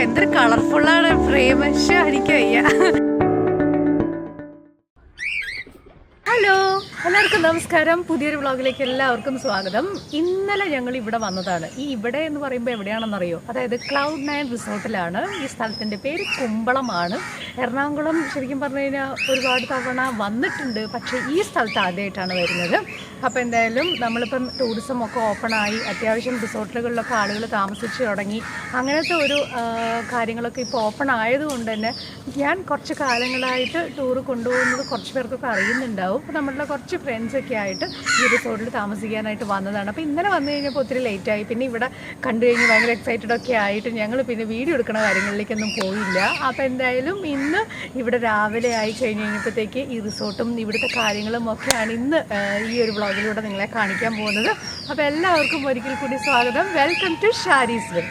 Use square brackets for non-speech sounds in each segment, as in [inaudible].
എന്തൊരു കളർഫുള്ളാണ് ഫ്രെയിം എനിക്ക് വയ്യ. ഹലോ എല്ലാവർക്കും നമസ്കാരം. പുതിയൊരു വ്ളോഗിലേക്ക് എല്ലാവർക്കും സ്വാഗതം. ഇന്നലെ ഞങ്ങൾ ഇവിടെ വന്നതാണ്. ഈ ഇവിടെ എന്ന് പറയുമ്പോൾ എവിടെയാണെന്നറിയോ? അതായത് ക്ലൗഡ് നയൻ റിസോർട്ടിലാണ് ഈ സ്ഥലത്തിന്റെ പേര് കുമ്പളമാണ്. എറണാകുളം ശരിക്കും പറഞ്ഞു കഴിഞ്ഞാൽ ഒരുപാട് തവണ വന്നിട്ടുണ്ട്. പക്ഷേ ഈ സ്ഥലത്ത് ആദ്യമായിട്ടാണ് വരുന്നത്. അപ്പോൾ എന്തായാലും നമ്മളിപ്പം ടൂറിസം ഒക്കെ ഓപ്പണായി അത്യാവശ്യം റിസോർട്ടുകളിലൊക്കെ ആളുകൾ താമസിച്ച് തുടങ്ങി. അങ്ങനത്തെ ഒരു കാര്യങ്ങളൊക്കെ ഇപ്പോൾ ഓപ്പൺ ആയതുകൊണ്ട് തന്നെ ഞാൻ കുറച്ച് കാലങ്ങളായിട്ട് ടൂർ കൊണ്ടുപോകുന്നത് കുറച്ച് പേർക്കൊക്കെ അറിയുന്നുണ്ടാവും. അപ്പോൾ നമ്മളുടെ കുറച്ച് ഫ്രണ്ട്സൊക്കെ ആയിട്ട് ഈ റിസോർട്ടിൽ താമസിക്കാനായിട്ട് വന്നതാണ്. അപ്പോൾ ഇന്നലെ വന്നു കഴിഞ്ഞപ്പോൾ ഒത്തിരി ലേറ്റായി പിന്നെ ഇവിടെ കണ്ടു കഴിഞ്ഞ് ഭയങ്കര എക്സൈറ്റഡ് ഒക്കെ ആയിട്ട് ഞങ്ങൾ പിന്നെ വീഡിയോ എടുക്കുന്ന കാര്യങ്ങളിലേക്കൊന്നും പോയില്ല. അപ്പോൾ എന്തായാലും ഇന്ന് ഇവിടെ രാവിലെ ആയി കഴിഞ്ഞ് കഴിഞ്ഞപ്പോഴത്തേക്ക് ഈ റിസോർട്ടും ഇവിടുത്തെ കാര്യങ്ങളും ഒക്കെയാണ് ഇന്ന് ഈ ഒരു ബ്ലോഗിലൂടെ നിങ്ങളെ കാണിക്കാൻ പോകുന്നത്. അപ്പോൾ എല്ലാവർക്കും ഒരിക്കൽ കൂടി സ്വാഗതം. Welcome to Shari's well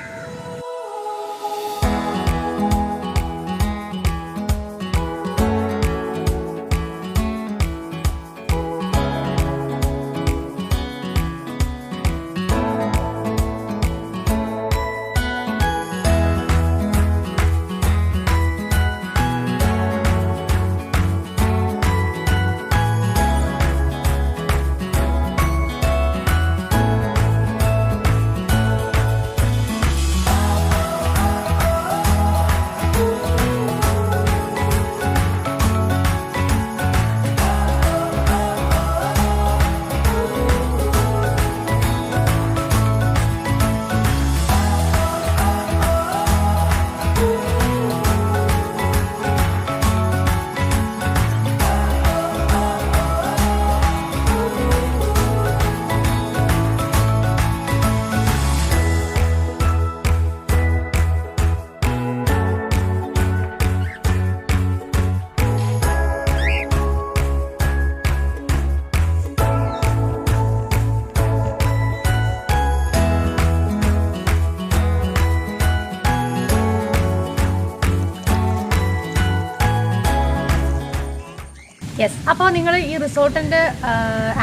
yes അപ്പോൾ നിങ്ങൾ ഈ റിസോർട്ടിന്റെ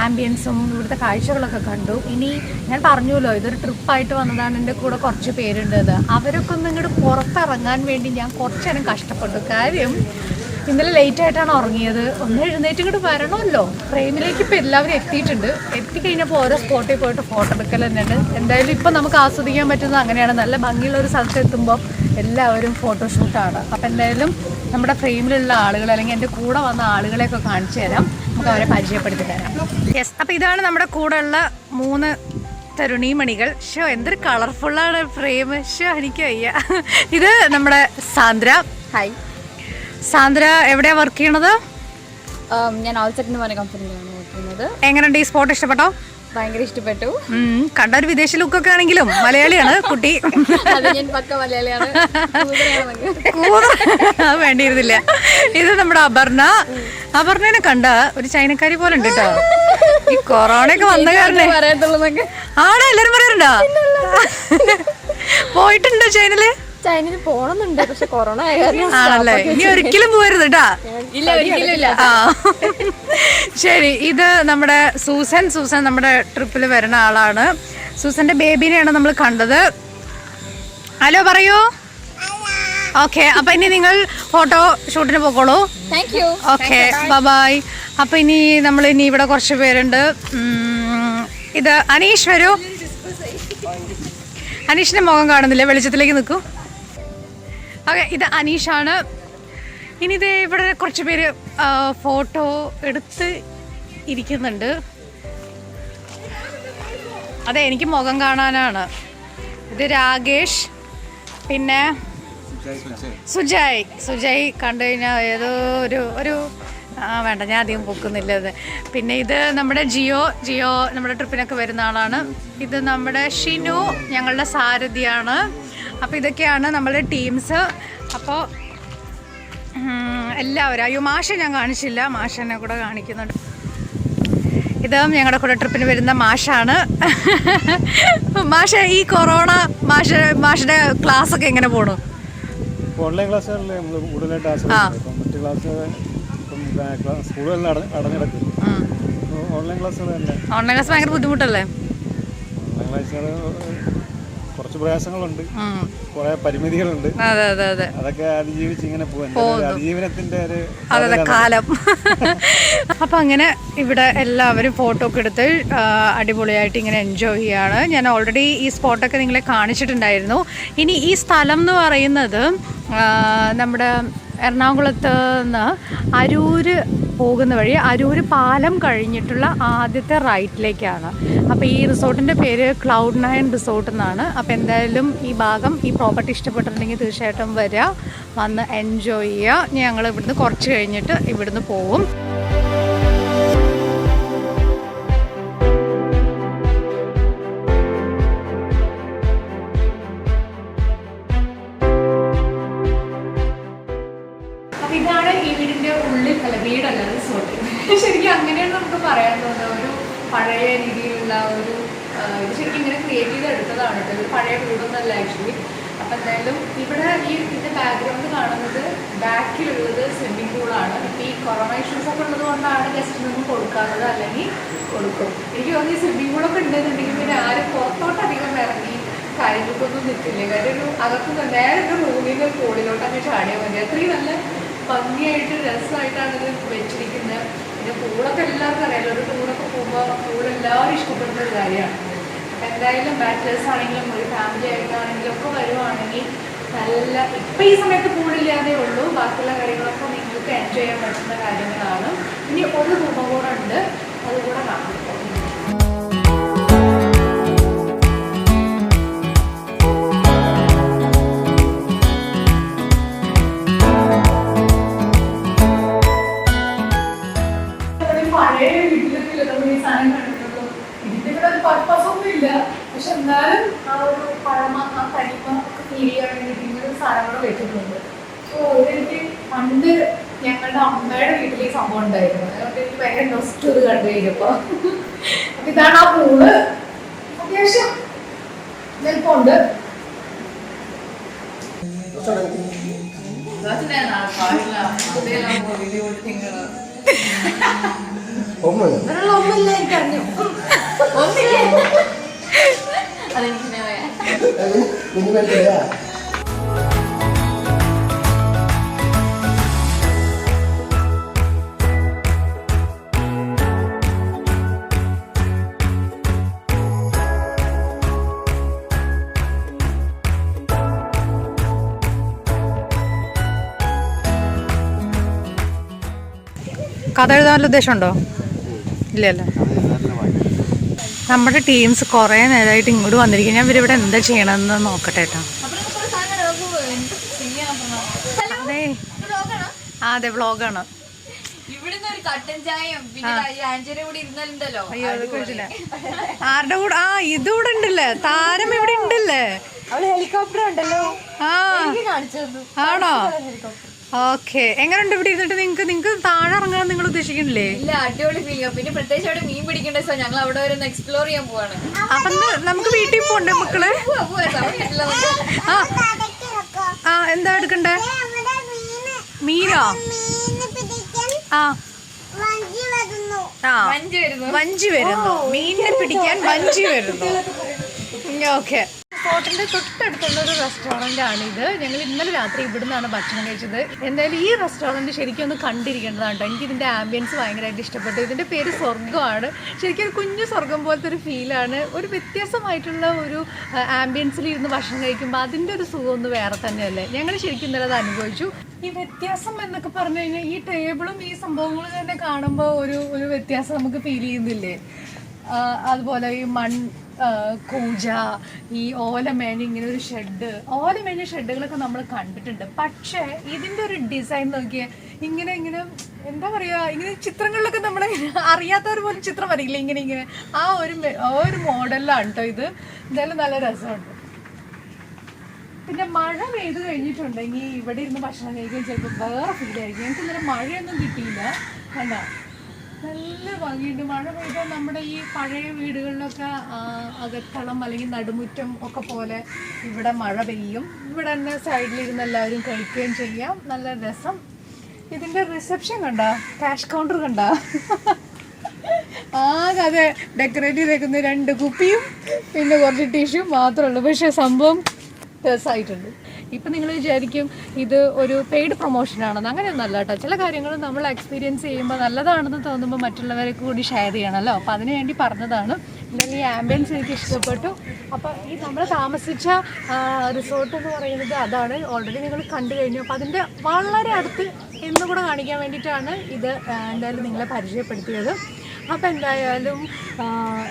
ആംബിയൻസും ഇവിടുത്തെ കാഴ്ചകളൊക്കെ കണ്ടു. ഇനി ഞാൻ പറഞ്ഞല്ലോ ഇതൊരു ട്രിപ്പായിട്ട് വന്നതാണ് എന്റെ കൂടെ കുറച്ച് പേരുണ്ടത്. അവരൊക്കെ ഒന്ന് ഇങ്ങോട്ട് പുറത്തിറങ്ങാൻ വേണ്ടി ഞാൻ കുറച്ചേരം കഷ്ടപ്പെട്ടു. കാര്യം ഇന്നലെ ലേറ്റ് ആയിട്ടാണ് ഉറങ്ങിയത്. ഒന്ന് എഴുന്നേറ്റ് ഇങ്ങോട്ട് വരണമല്ലോ. ഫ്രെയിമിലേക്ക് ഇപ്പോൾ എല്ലാവരും എത്തിയിട്ടുണ്ട്. എത്തിക്കഴിഞ്ഞപ്പോൾ ഓരോ സ്പോട്ടിൽ പോയിട്ട് ഫോട്ടോ എടുക്കൽ തന്നെയാണ്. എന്തായാലും ഇപ്പം നമുക്ക് ആസ്വദിക്കാൻ പറ്റുന്നത് അങ്ങനെയാണ്. നല്ല ഭംഗിയുള്ള ഒരു സ്ഥലത്ത് എത്തുമ്പോൾ എല്ലാവരും ഫോട്ടോഷൂട്ടാണ് അപ്പം എന്തായാലും നമ്മുടെ ഫ്രെയിമിലുള്ള ആളുകൾ അല്ലെങ്കിൽ എന്റെ കൂടെ വന്ന ആളുകളെയൊക്കെ കാണിച്ചു തരാം. നമുക്ക് അവരെ പരിചയപ്പെടുത്തി തരാം. യെസ് അപ്പം ഇതാണ് നമ്മുടെ കൂടെ ഉള്ള മൂന്ന് തരുണീമണികൾ ഷോ എന്തൊരു കളർഫുള്ളാണ് ഫ്രെയിം ഷോ എനിക്ക് വയ്യ. ഇത് നമ്മുടെ സാന്ദ്ര. ഹായ് സാന്ദ്ര എവിടെയാ വർക്ക് ചെയ്യണത്? ഞാൻ ആൾസെറ്റ് എന്ന് പറഞ്ഞ കമ്പനിയിലാണ് ചെയ്യുന്നത്. എങ്ങനെയുണ്ട് ഈ സ്പോട്ട് ഇഷ്ടപ്പെട്ടോ? ഭയങ്കര ഇഷ്ടപ്പെട്ടു. കണ്ട ഒരു വിദേശ ലുക്കൊക്കെ ആണെങ്കിലും മലയാളിയാണ് കുട്ടി. വേണ്ടിയിരുന്നില്ല. ഇത് നമ്മുടെ അപർണ. അപർണനെ കണ്ട ഒരു ചൈനക്കാരി പോലെ ഉണ്ട് കേട്ടോ ഈ കൊറോണ ഒക്കെ വന്ന കാരണം. ആണോ? എല്ലാരും പറയാറുണ്ടോ? പോയിട്ടുണ്ടോ ചൈനയിൽ ചൈനയിൽ പോണമെന്നുണ്ട് പക്ഷെ കൊറോണ ആണല്ലേ? ഇനി ഒരിക്കലും പോകരുത് കേട്ടാ ഇല്ല ഒരിക്കലും ഇല്ല. ശരി ഇത് നമ്മുടെ സൂസൻ സൂസൻ നമ്മുടെ ട്രിപ്പിൽ വരുന്ന ആളാണ്. സൂസന്റെ ബേബിനെയാണ് നമ്മൾ കണ്ടത്. ഹലോ പറയൂ. ഓക്കെ അപ്പൊ ഇനി നിങ്ങൾ ഫോട്ടോ ഷൂട്ടിന് പോക്കോളൂ. താങ്ക് യു ഓക്കെ ബബായ് അപ്പൊ ഇനി നമ്മൾ ഇനി ഇവിടെ കുറച്ച് പേരുണ്ട്. ഇത് അനീഷ് വരൂ. അനീഷിന്റെ മുഖം കാണുന്നില്ല? വെളിച്ചത്തിലേക്ക് നിൽക്കൂ. ഓക്കെ ഇത് അനീഷാണ്. ഇനി ഇത് ഇവിടെ കുറച്ച് പേര് ഫോട്ടോ എടുത്ത് ഇരിക്കുന്നുണ്ട്. അതെ എനിക്ക് മുഖം കാണാനാണ്. ഇത് രാകേഷ് പിന്നെ സുജായ് സുജായ്. കണ്ടു കഴിഞ്ഞാൽ ഏതോ ഒരു ഒരു ആ വേണ്ട ഞാൻ അധികം പൊക്കുന്നില്ല അത് പിന്നെ ഇത് നമ്മുടെ ജിയോ ജിയോ നമ്മുടെ ട്രിപ്പിനൊക്കെ വരുന്ന ആളാണ്. ഇത് നമ്മുടെ ഷിനു ഞങ്ങളുടെ സാരഥിയാണ്. അപ്പോൾ ഇതൊക്കെയാണ് നമ്മുടെ ടീംസ് അപ്പോൾ എല്ലാവരും അയ്യോ മാഷ ഞാൻ കാണിച്ചില്ല. മാഷനെ കൂടെ കാണിക്കുന്നുണ്ട്. ഇത് ഞങ്ങളുടെ കൂടെ ട്രിപ്പിന് വരുന്ന മാഷാണ്. [laughs] മാഷ ഈ കൊറോണ മാഷ മാഷിന്റെ ക്ലാസ് ഒക്കെ എങ്ങനെ പോണു? ഓൺലൈൻ ക്ലാസ്സുകളിൽ നമ്മൾ കൂടുതലായിട്ട് ആശ്രയിക്കുന്നത് ഇപ്പം ക്ലാസ് സ്കൂളുകളിൽ അടഞ്ഞിടക്കും ഓൺലൈൻ ക്ലാസ്സുകൾ ഓൺലൈൻ ക്ലാസ് ഭയങ്കര ബുദ്ധിമുട്ടല്ലേ? ഓൺലൈൻ കുറച്ച് പ്രയാസങ്ങളുണ്ട്. കുറെ പരിമിതികളുണ്ട്. അതെ അതെ അതെ. അതൊക്കെ അതിജീവിച്ച് ഇങ്ങനെ അതിജീവനത്തിന്റെ ഒരു അതെ കാലം. [laughs] അപ്പൊ അങ്ങനെ ഇവിടെ എല്ലാവരും ഫോട്ടോ ഒക്കെ എടുത്ത് അടിപൊളിയായിട്ട് ഇങ്ങനെ എൻജോയ് ചെയ്യാണ്. ഞാൻ ഓൾറെഡി ഈ സ്പോട്ടൊക്കെ നിങ്ങളെ കാണിച്ചിട്ടുണ്ടായിരുന്നു. ഇനി ഈ സ്ഥലം എന്ന് പറയുന്നത് നമ്മുടെ എറണാകുളത്ത് നിന്ന് അരൂർ പോകുന്ന വഴി അരൂർ പാലം കഴിഞ്ഞിട്ടുള്ള ആദ്യത്തെ റൈറ്റിലേക്കാണ്. അപ്പോൾ ഈ റിസോർട്ടിന്റെ പേര് ക്ലൗഡ് നയൻ റിസോർട്ട് എന്നാണ്. അപ്പോൾ എന്തായാലും ഈ ഭാഗം ഈ പ്രോപ്പർട്ടി ഇഷ്ടപ്പെട്ടിട്ടുണ്ടെങ്കിൽ തീർച്ചയായിട്ടും വരിക വന്ന് എൻജോയ് ചെയ്യുക. ഞങ്ങൾ ഇവിടുന്ന് കുറച്ച് കഴിഞ്ഞിട്ട് ഇവിടുന്ന് പോവും. അല്ല വീടല്ല റിസോർട്ട് [laughs] ശരിക്കും അങ്ങനെയാണ് നമുക്ക് പറയാൻ തോന്നുന്നത്. ഒരു പഴയ രീതിയിലുള്ള ഒരു ഇത് ശരിക്കും ഇങ്ങനെ ക്രിയേറ്റ് ചെയ്ത് എടുത്തതാണ് ഒരു പഴയ വീടൊന്നല്ല ആക്ച്വലി അപ്പം എന്തായാലും ഇവിടെ ഈ ഇതിന്റെ ബാക്ക്ഗ്രൗണ്ട് കാണുന്നത് ബാക്കിലുള്ളത് സ്വിമ്മിംഗ് പൂളാണ് ഇപ്പം ഈ കൊറോണ ഇഷ്യൂസ് ഒക്കെ ഉള്ളത് കൊണ്ടാണ് ഗസ്റ്റിനൊന്നും കൊടുക്കാത്തത് അല്ലെങ്കിൽ കൊടുക്കും. എനിക്ക് തോന്നുന്നു ഈ സ്വിമ്മിംഗ് പൂളൊക്കെ ഉണ്ടെന്നുണ്ടെങ്കിൽ പിന്നെ ആരും പുറത്തോട്ട് അധികം ഇറങ്ങി കാര്യങ്ങൾക്കൊന്നും നിൽക്കില്ല. കാര്യം ഒരു അകത്തുനിന്ന് നേരെ ഒരു റൂമിൽ നിന്ന് പൂളിലോട്ട് അങ്ങ് ചാടിയാൽ മതി. അത്രയും നല്ല ഭംഗിയായിട്ട് രസമായിട്ടാണ് ഇത് വെച്ചിരിക്കുന്നത്. പിന്നെ പൂളൊക്കെ എല്ലാവർക്കും അറിയാലോ. ഒരു ടൂറൊക്കെ പോകുമ്പോൾ പൂളെല്ലാവരും ഇഷ്ടപ്പെടുന്ന ഒരു കാര്യമാണ്. എന്തായാലും ബാച്ചിലേഴ്സ് ആണെങ്കിലും ഒരു ഫാമിലി ആയിട്ടാണെങ്കിലും ഒക്കെ വരുവാണെങ്കിൽ നല്ല ഇപ്പം ഈ സമയത്ത് പൂളില്ലാതെ ഉള്ളൂ. ബാക്കിയുള്ള കാര്യങ്ങളൊക്കെ നിങ്ങൾക്ക് എൻജോയ് ചെയ്യാൻ പറ്റുന്ന കാര്യങ്ങളാണ്. ഇനി ഒരു കൂടെ ഉണ്ട്. അതുകൂടെ കാണാം. പഴയ വീട്ടിലൊക്കെ നമ്മൾ ഈ സാധനം കണ്ടിട്ടുള്ളൂ ഇതിന്റെ ഇവിടെ ഒരു പർപ്പസ് ഒന്നും ഇല്ല. പക്ഷെ എന്നാലും ആ ഒരു പഴമ ആ തനിമ ഒക്കെ ഫീൽ ചെയ്യാൻ വേണ്ടിയിട്ട് ഇങ്ങനെ ഒരു സാധനങ്ങൾ വെച്ചിട്ടുണ്ട്. സോ ഇതെനിക്ക് പണ്ട് ഞങ്ങളുടെ അമ്മയുടെ വീട്ടിൽ ഈ സംഭവം ഉണ്ടായിരുന്നു. അതുകൊണ്ട് എനിക്ക് ഭയങ്കര നൊസ്റ്റ് ഇത് കണ്ടു കഴിഞ്ഞപ്പോ. അപ്പൊ ഇതാണ് ആ പൂൾ. അത്യാവശ്യം വലിപ്പമുണ്ട്. ഇവരുള്ള ഒന്നുമില്ല എനിക്കറിഞ്ഞു കഥ എഴുതാനുള്ള ഉദ്ദേശമുണ്ടോ? ഇല്ലല്ലേ. നമ്മുടെ ടീംസ് കുറേ നേരമായിട്ട് ഇങ്ങോട്ട് വന്നിരിക്കും ഞാൻ ഇവരിവിടെ എന്താ ചെയ്യണമെന്ന് നോക്കട്ടെ കേട്ടോ. അതെ. ആ അതെ വ്ളോഗാണ്. ഇവിടുന്ന് ഒരു കട്ടൻ ചായയും പിന്നെ ആഞ്ചിയുടെ കൂടി ഇരുന്നാലുണ്ടല്ലോ അയ്യോ അത് കുഴച്ചില്ല ആരുടെ കൂടെ? ആ ഇത് ഇവിടെ ഉണ്ടല്ലേ? താരം ഇവിടെ ഉണ്ടല്ലേ? ഹെലികോപ്റ്റർ ഉണ്ടല്ലോ. ആ. കാണിച്ചു തന്നു. ആണോ? ഓക്കെ എങ്ങനെയുണ്ട് ഇവിടെ ഇരുന്നിട്ട്? നിങ്ങൾക്ക് നിങ്ങൾക്ക് താഴെ ഇറങ്ങാൻ നിങ്ങൾ ഉദ്ദേശിക്കുന്നില്ലേ? ഇല്ല അടിപൊളി ഫീലിംഗ് പിന്നെ പ്രത്യേകിച്ച് അവിടെ മീൻ പിടിക്കേണ്ട സോ ഞങ്ങൾ അവിടെ വരെ ഒന്ന് എക്സ്പ്ലോർ ചെയ്യാൻ പോവാണ്. അപ്പൊ നമുക്ക് വീട്ടിൽ പോണ്ടേ മക്കൾ? ആ എന്താ എടുക്കണ്ടേ? മീനോ? ആ. വഞ്ചി വരുന്നു. മീനിനെ പിടിക്കാൻ വഞ്ചി വരുന്നു. [laughs] ഓക്കെ. സ്പോട്ടിന്റെ തൊട്ടടുത്തുള്ള ഒരു റെസ്റ്റോറന്റ് ആണ് ഇത്. ഞങ്ങൾ ഇന്നലെ രാത്രി ഇവിടുന്നാണ് ഭക്ഷണം കഴിച്ചത്. എന്തായാലും ഈ റെസ്റ്റോറന്റ് ശരിക്കും ഒന്ന് കണ്ടിരിക്കേണ്ടതാണ് കേട്ടോ. എനിക്ക് ഇതിന്റെ ആംബിയൻസ് ഭയങ്കരമായിട്ട് ഇഷ്ടപ്പെട്ടു. ഇതിന്റെ പേര് സ്വർഗമാണ്. ശരിക്കും ഒരു കുഞ്ഞു സ്വർഗം പോലത്തെ ഒരു ഫീലാണ് ഒരു വ്യത്യസ്തമായിട്ടുള്ള ഒരു ആംബിയൻസിൽ ഇരുന്ന് ഭക്ഷണം കഴിക്കുമ്പോൾ അതിന്റെ ഒരു സുഖം ഒന്ന് വേറെ തന്നെയല്ലേ? ഞങ്ങൾ ശരിക്കും ഇന്നലെ അത് അനുഭവിച്ചു. ഈ വ്യത്യാസം എന്നൊക്കെ പറഞ്ഞു കഴിഞ്ഞാൽ ഈ ടേബിളും ഈ സംഭവങ്ങളും തന്നെ കാണുമ്പോൾ ഒരു ഒരു വ്യത്യാസം നമുക്ക് ഫീൽ ചെയ്യുന്നില്ലേ? അതുപോലെ ഈ മൺ കൂജ ഈ ഓലമേഞ്ഞ ഇങ്ങനെ ഒരു ഷെഡ് ഓലമേഞ്ഞ ഷെഡുകളൊക്കെ നമ്മൾ കണ്ടിട്ടുണ്ട്. പക്ഷേ ഇതിന്റെ ഒരു ഡിസൈൻ നോക്കിയാൽ ഇങ്ങനെ ഇങ്ങനെ എന്താ പറയുക ഇങ്ങനെ ചിത്രങ്ങളിലൊക്കെ നമ്മൾ അറിയാത്തവർ പോലും ചിത്രം വരില്ല ഇങ്ങനെ ഇങ്ങനെ. ആ ഒരു ഒരു മോഡലിലാണ് കേട്ടോ ഇത്. എന്തായാലും നല്ല രസമുണ്ട്. പിന്നെ മഴ പെയ്ത് കഴിഞ്ഞിട്ടുണ്ടെങ്കിൽ ഇവിടെ ഇരുന്ന് ഭക്ഷണം കഴിക്കാൻ ചിലപ്പോൾ വേറെ ഫീൽ ആയിരിക്കും. ഞങ്ങൾക്ക് ഇന്നലെ മഴയൊന്നും കിട്ടിയില്ല. കണ്ട? നല്ല ഭംഗിയുണ്ട്. മഴ പെയ്താൽ നമ്മുടെ ഈ പഴയ വീടുകളിലൊക്കെ അകത്തളം അല്ലെങ്കിൽ നടുമുറ്റം ഒക്കെ പോലെ ഇവിടെ മഴ പെയ്യും. ഇവിടെ തന്നെ സൈഡിലിരുന്ന് എല്ലാവരും കഴിക്കുകയും ചെയ്യാം. നല്ല രസം. ഇതിന്റെ റിസപ്ഷൻ കണ്ട? ക്യാഷ് കൗണ്ടർ കണ്ട? ആകെ അത് ഡെക്കറേറ്റ് ചെയ്തേക്കുന്ന രണ്ട് കുപ്പിയും പിന്നെ കുറച്ച് ടിഷ്യൂ മാത്രമേ ഉള്ളൂ. പക്ഷേ സംഭവം രസമായിട്ടുണ്ട് ഇപ്പം നിങ്ങൾ വിചാരിക്കും ഇത് ഒരു പെയ്ഡ് പ്രൊമോഷൻ ആണെന്ന്. അങ്ങനെയൊന്നല്ല കേട്ടോ. ചില കാര്യങ്ങൾ നമ്മൾ എക്സ്പീരിയൻസ് ചെയ്യുമ്പോൾ നല്ലതാണെന്ന് തോന്നുമ്പോൾ മറ്റുള്ളവരെ കൂടി ഷെയർ ചെയ്യണമല്ലോ. അപ്പോൾ അതിനു വേണ്ടി പറഞ്ഞതാണ്. ഈ ആംബിയൻസ് എനിക്ക് ഇഷ്ടപ്പെട്ടു. അപ്പോൾ ഈ നമ്മൾ താമസിച്ച റിസോർട്ട് എന്ന് പറയുന്നത് അതാണ്. ഓൾറെഡി നിങ്ങൾ കണ്ടു കഴിഞ്ഞു. അപ്പോൾ അതിന്റെ വളരെ അടുത്ത് എന്നുകൂടെ കാണിക്കാൻ വേണ്ടിയിട്ടാണ് ഇത് എന്തായാലും നിങ്ങളെ പരിചയപ്പെടുത്തിയത്. അപ്പം എന്തായാലും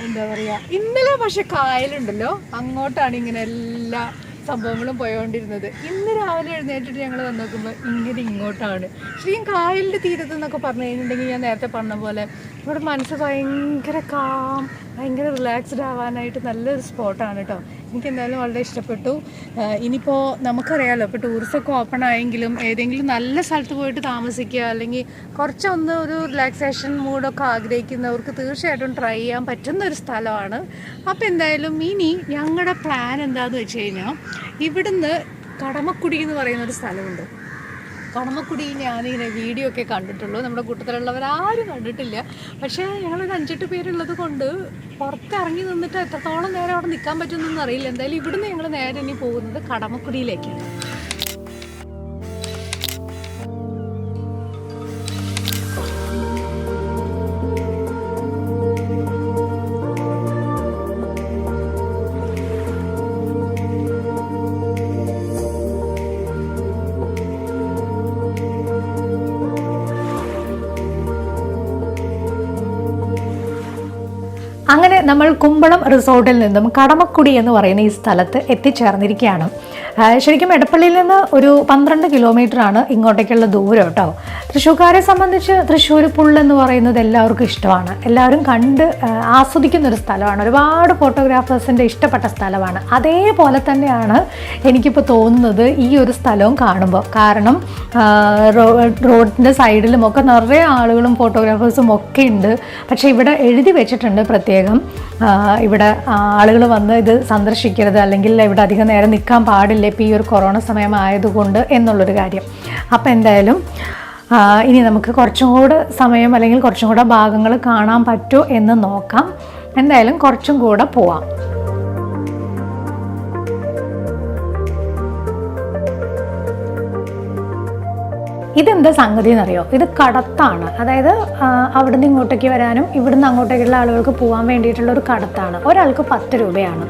എന്താ പറയുക ഇന്നലെ പക്ഷെ കായലുണ്ടല്ലോ. അങ്ങോട്ടാണ് ഇങ്ങനെ എല്ലാ സംഭവങ്ങളും പോയോണ്ടിരുന്നത്. ഇന്ന് രാവിലെ എഴുന്നേറ്റിട്ട് ഞങ്ങൾ വന്ന് നോക്കുമ്പോൾ ഇങ്ങനെ ഇങ്ങോട്ടാണ്. ശരിക്കും കായലിന്റെ തീരത്ത് എന്നൊക്കെ പറഞ്ഞു കഴിഞ്ഞിട്ടുണ്ടെങ്കിൽ ഞാൻ നേരത്തെ പറഞ്ഞ പോലെ ഇവിടെ മനസ്സ് ഭയങ്കര കാം. ഭയങ്കര റിലാക്സ്ഡ് ആവാനായിട്ട് നല്ലൊരു സ്പോട്ടാണ് കേട്ടോ എനിക്ക് എന്തായാലും വളരെ ഇഷ്ടപ്പെട്ടു. ഇനിയിപ്പോൾ നമുക്കറിയാമല്ലോ ഇപ്പോൾ ടൂറിസ്റ്റൊക്കെ ഓപ്പൺ ആയെങ്കിലും ഏതെങ്കിലും നല്ല സ്ഥലത്ത് പോയിട്ട് താമസിക്കുക അല്ലെങ്കിൽ കുറച്ചൊന്ന് ഒരു റിലാക്സേഷൻ മൂഡൊക്കെ ആഗ്രഹിക്കുന്നവർക്ക് തീർച്ചയായിട്ടും ട്രൈ ചെയ്യാൻ പറ്റുന്ന ഒരു സ്ഥലമാണ്. അപ്പോൾ എന്തായാലും ഇനി ഞങ്ങളുടെ പ്ലാൻ എന്താണെന്ന് വെച്ച് കഴിഞ്ഞാൽ ഇവിടുന്ന് കടമക്കുടി എന്ന് പറയുന്ന ഒരു സ്ഥലമുണ്ട്. കടമക്കുടി ഞാനിങ്ങനെ വീഡിയോ ഒക്കെ കണ്ടിട്ടുള്ളൂ. നമ്മുടെ കൂട്ടത്തിലുള്ളവർ ആരും കണ്ടിട്ടില്ല. പക്ഷേ ഞങ്ങളൊരു അഞ്ചെട്ട് പേരുള്ളത് കൊണ്ട് പുറത്തിറങ്ങി നിന്നിട്ട് എത്രത്തോളം നേരം അവിടെ നിൽക്കാൻ പറ്റുമെന്നൊന്നും അറിയില്ല. എന്തായാലും ഇവിടുന്ന് ഞങ്ങൾ നേരെ ഇനി പോകുന്നത് കടമക്കുടിയിലേക്കാണ്. അങ്ങനെ നമ്മൾ കുമ്പളം റിസോർട്ടിൽ നിന്നും കടമക്കുടി എന്ന് പറയുന്ന ഈ സ്ഥലത്ത് എത്തിച്ചേർന്നിരിക്കുകയാണ്. ശരിക്കും എടപ്പള്ളിയിൽ നിന്ന് ഒരു പന്ത്രണ്ട് കിലോമീറ്റർ ആണ് ഇങ്ങോട്ടേക്കുള്ള ദൂരം കേട്ടോ. തൃശ്ശൂർക്കാരെ സംബന്ധിച്ച് തൃശ്ശൂർ പുള്ളെന്ന് പറയുന്നത് എല്ലാവർക്കും ഇഷ്ടമാണ്. എല്ലാവരും കണ്ട് ആസ്വദിക്കുന്ന ഒരു സ്ഥലമാണ്. ഒരുപാട് ഫോട്ടോഗ്രാഫേഴ്സിന്റെ ഇഷ്ടപ്പെട്ട സ്ഥലമാണ്. അതേപോലെ തന്നെയാണ് എനിക്കിപ്പോൾ തോന്നുന്നത് ഈ ഒരു സ്ഥലവും കാണുമ്പോൾ കാരണം റോഡിന്റെ സൈഡിലും ഒക്കെ നിറയെ ആളുകളും ഫോട്ടോഗ്രാഫേഴ്സും ഒക്കെ ഉണ്ട്. പക്ഷേ ഇവിടെ എഴുതി വെച്ചിട്ടുണ്ട് പ്രത്യേകം. ഇവിടെ ആളുകൾ വന്ന് ഇത് സന്ദർശിക്കരുത് അല്ലെങ്കിൽ ഇവിടെ അധികം നേരം നിൽക്കാൻ പാടില്ല ഇപ്പോൾ ഈ ഒരു കൊറോണ സമയമായതുകൊണ്ട് എന്നുള്ളൊരു കാര്യം. അപ്പോൾ എന്തായാലും ഇനി നമുക്ക് കുറച്ചും കൂടെ സമയം അല്ലെങ്കിൽ കുറച്ചും കൂടെ ഭാഗങ്ങൾ കാണാൻ പറ്റുമോ എന്ന് നോക്കാം. എന്തായാലും കുറച്ചും കൂടെ പോവാം. ഇതെന്താ സംഗതി എന്നറിയോ? ഇത് കടത്താണ്. അതായത് അവിടുന്ന് ഇങ്ങോട്ടേക്ക് വരാനും ഇവിടുന്ന് അങ്ങോട്ടേക്കുള്ള ആളുകൾക്ക് പോകാൻ വേണ്ടിയിട്ടുള്ള ഒരു കടത്താണ്. ഒരാൾക്ക് പത്ത് രൂപയാണ്.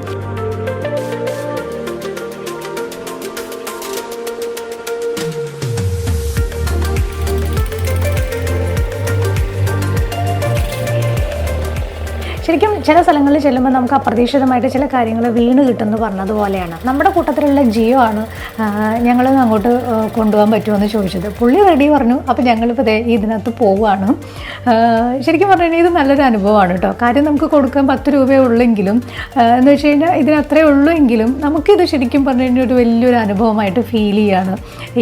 ശരിക്കും ചില സ്ഥലങ്ങളിൽ ചെല്ലുമ്പോൾ നമുക്ക് അപ്രതീക്ഷിതമായിട്ട് ചില കാര്യങ്ങൾ വീണ് കിട്ടുമെന്ന് പറഞ്ഞതുപോലെയാണ്. നമ്മുടെ കൂട്ടത്തിലുള്ള ജിയോ ആണ് ഞങ്ങൾ അങ്ങോട്ട് കൊണ്ടുപോകാൻ പറ്റുമെന്ന് ചോദിച്ചത്. പുള്ളി റെഡി പറഞ്ഞു അപ്പോൾ ഞങ്ങളിപ്പോൾ ഇതിനകത്ത് പോവുകയാണ്. ശരിക്കും പറഞ്ഞു ഇത് നല്ലൊരു അനുഭവമാണ് കേട്ടോ. കാര്യം നമുക്ക് കൊടുക്കാൻ പത്ത് രൂപയേ ഉള്ളെങ്കിലും എന്ന് വെച്ച് കഴിഞ്ഞാൽ ഇതിനത്രേ ഉള്ളൂ എങ്കിലും നമുക്കിത് ശരിക്കും പറഞ്ഞു കഴിഞ്ഞാൽ ഒരു വലിയൊരു അനുഭവമായിട്ട് ഫീൽ ചെയ്യാണ്.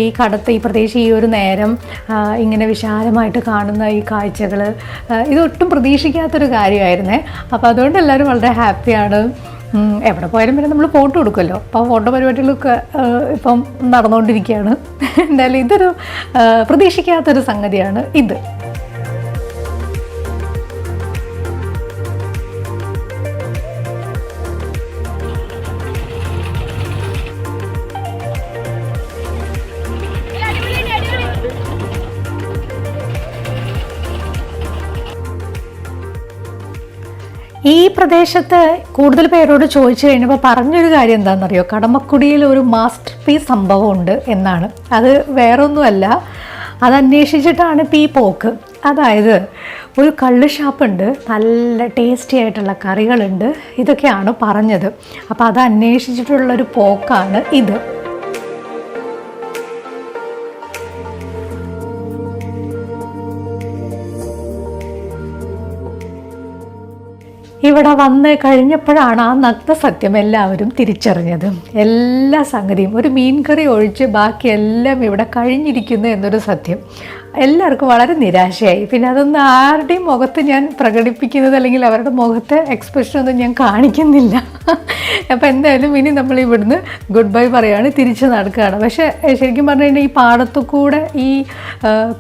ഈ കടത്ത് ഈ പ്രത്യേകിച്ച് ഈ ഒരു നേരം ഇങ്ങനെ വിശാലമായിട്ട് കാണുന്ന ഈ കാഴ്ചകൾ ഇതൊട്ടും പ്രതീക്ഷിക്കാത്തൊരു കാര്യമായിരുന്നേ. അപ്പോൾ അതുകൊണ്ട് എല്ലാവരും വളരെ ഹാപ്പിയാണ്. എവിടെ പോയാലും പിന്നെ നമ്മൾ ഫോട്ടോ എടുക്കുമല്ലോ. അപ്പോൾ ഫോട്ടോ പരിപാടികളൊക്കെ ഇപ്പം നടന്നുകൊണ്ടിരിക്കുകയാണ്. [laughs] എന്തായാലും ഇതൊരു പ്രതീക്ഷിക്കാത്തൊരു സംഗതിയാണ് ഇത്. ഈ പ്രദേശത്ത് കൂടുതൽ പേരോട് ചോദിച്ചു കഴിഞ്ഞപ്പോൾ പറഞ്ഞൊരു കാര്യം എന്താണെന്നറിയോ? കടമക്കുടിയിൽ ഒരു മാസ്റ്റർ പീസ് സംഭവമുണ്ട് എന്നാണ്. അത് വേറൊന്നുമല്ല. അത് അന്വേഷിച്ചിട്ടാണ് ഈ പോക്ക്. അതായത് ഒരു കള്ള് ഷാപ്പുണ്ട്. നല്ല ടേസ്റ്റി ആയിട്ടുള്ള കറികളുണ്ട്. ഇതൊക്കെയാണ് പറഞ്ഞത്. അപ്പോൾ അത് അന്വേഷിച്ചിട്ടുള്ളൊരു പോക്കാണ് ഇത്. ഇവിടെ വന്ന് കഴിഞ്ഞപ്പോഴാണ് ആ നഗ്ന സത്യം എല്ലാവരും തിരിച്ചറിഞ്ഞത്. എല്ലാ സംഗതിയും. ഒരു മീൻ കറി ഒഴിച്ച് ബാക്കിയെല്ലാം ഇവിടെ കഴിഞ്ഞിരിക്കുന്നു എന്നൊരു സത്യം. എല്ലാവർക്കും വളരെ നിരാശയായി. പിന്നെ അതൊന്നും ആരുടെയും മുഖത്ത് ഞാൻ പ്രകടിപ്പിക്കുന്നത് അല്ലെങ്കിൽ അവരുടെ മുഖത്തെ എക്സ്പ്രഷൻ ഒന്നും ഞാൻ കാണിക്കുന്നില്ല. അപ്പോൾ എന്തായാലും ഇനി നമ്മൾ ഇവിടുന്ന് ഗുഡ് ബൈ പറയുകയാണ് തിരിച്ച് നടക്കുകയാണ്. പക്ഷേ ശരിക്കും പറഞ്ഞു കഴിഞ്ഞാൽ ഈ പാടത്തു കൂടെ ഈ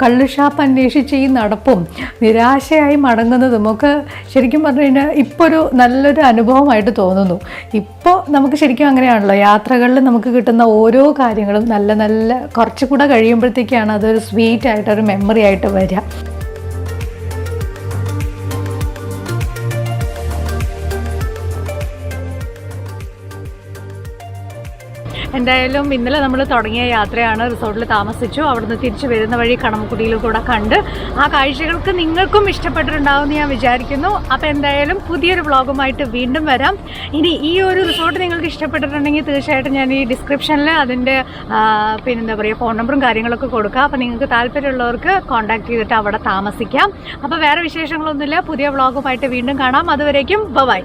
കള്ളുഷാപ്പ് അന്വേഷിച്ച് ഈ നടപ്പും നിരാശയായി മടങ്ങുന്നതും ഒക്കെ ശരിക്കും പറഞ്ഞു കഴിഞ്ഞാൽ ഇപ്പോൾ ഒരു നല്ലൊരു അനുഭവമായിട്ട് തോന്നുന്നു. ഇപ്പോൾ നമുക്ക് ശരിക്കും അങ്ങനെയാണല്ലോ. യാത്രകളിൽ നമുക്ക് കിട്ടുന്ന ഓരോ കാര്യങ്ങളും നല്ല നല്ല കുറച്ചുകൂടെ കഴിയുമ്പോഴത്തേക്കാണ് അതൊരു സ്വീറ്റ് ആയിട്ട് മെമ്മറി ആയിട്ട് വരിക എന്തായാലും ഇന്നലെ നമ്മൾ തുടങ്ങിയ യാത്രയാണ് റിസോർട്ടിൽ താമസിച്ചു. അവിടുന്ന് തിരിച്ചു വരുന്ന വഴി കണമക്കുടിയിലൂടെ കണ്ട് ആ കാഴ്ചകൾക്ക് നിങ്ങൾക്കും ഇഷ്ടപ്പെട്ടിട്ടുണ്ടാവുമെന്ന് ഞാൻ വിചാരിക്കുന്നു. അപ്പോൾ എന്തായാലും പുതിയൊരു വ്ളോഗുമായിട്ട് വീണ്ടും വരാം. ഇനി ഈ ഒരു റിസോർട്ട് നിങ്ങൾക്ക് ഇഷ്ടപ്പെട്ടിട്ടുണ്ടെങ്കിൽ തീർച്ചയായിട്ടും ഞാൻ ഈ ഡിസ്ക്രിപ്ഷനിൽ അതിന്റെ പിന്നെന്താ പറയുക ഫോൺ നമ്പറും കാര്യങ്ങളൊക്കെ കൊടുക്കാം. അപ്പോൾ നിങ്ങൾക്ക് താല്പര്യമുള്ളവർക്ക് കോൺടാക്ട് ചെയ്തിട്ട് അവിടെ താമസിക്കാം. അപ്പോൾ വേറെ വിശേഷങ്ങളൊന്നുമില്ല. പുതിയ വ്ളോഗുമായിട്ട് വീണ്ടും കാണാം. അതുവരേക്കും ബൈ.